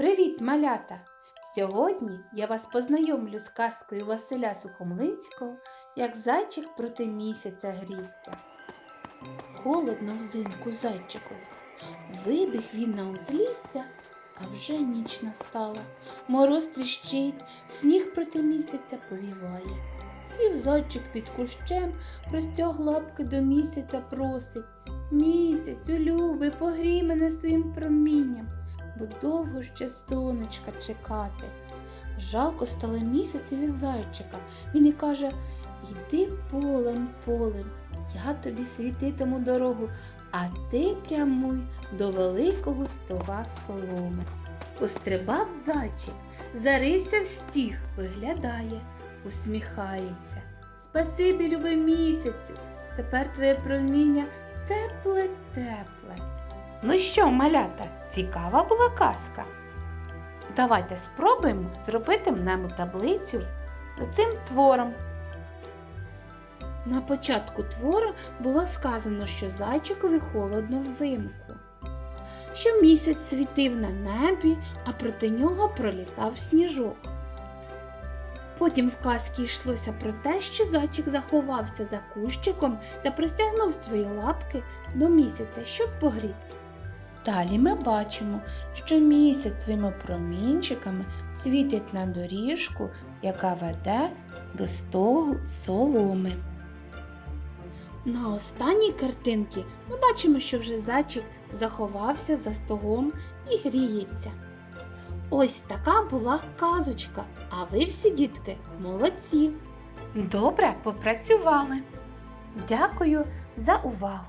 Привіт, малята! Сьогодні я вас познайомлю з казкою Василя Сухомлинського, як зайчик проти місяця грівся. Холодно взимку зайчику. Вибіг він на узлісся, а вже ніч настала. Мороз тріщить, сніг проти місяця повіває. Сів зайчик під кущем, простяг лапки до місяця просить. Місяцю, любий, погрій мене своїм промінням бо довго ще сонечка чекати. Жалко стало місяцеві зайчика. Він і каже Йди полем, полем, я тобі світитиму дорогу, а ти прямуй до великого стога соломи. Пострибав зайчик, зарився в стіг, виглядає, усміхається. Спасибі, любий місяцю, тепер твоє проміння тепле, тепле. Ну що, малята, цікава була казка? Давайте спробуємо зробити мнемо таблицю з цим твором. На початку твора було сказано, що зайчикові холодно взимку, що місяць світив на небі, а проти нього пролітав сніжок. Потім в казці йшлося про те, що зайчик заховався за кущиком та простягнув свої лапки до місяця, щоб погріти. Далі ми бачимо, що місяць своїми промінчиками світить на доріжку, яка веде до стогу соломи. На останній картинці ми бачимо, що вже зайчик заховався за стогом і гріється. Ось така була казочка, а ви всі, дітки, молодці. Добре попрацювали. Дякую за увагу.